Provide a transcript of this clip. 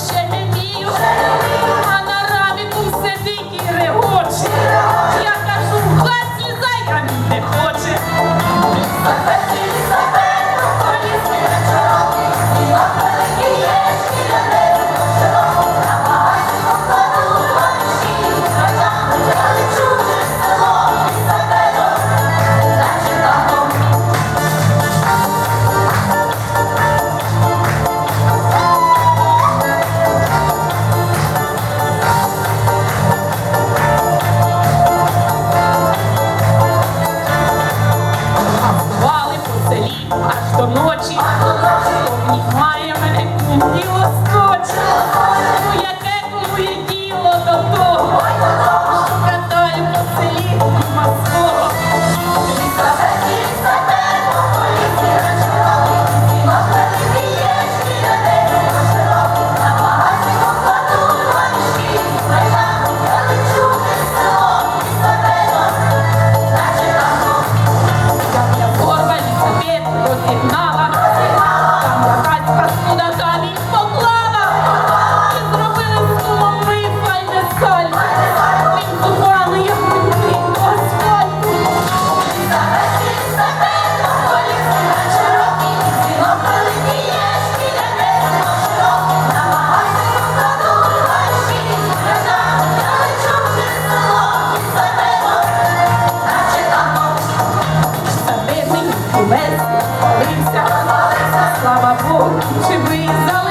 Shemi, you. I am the confused кумець, Римся, слава Богу, чи ви залишили?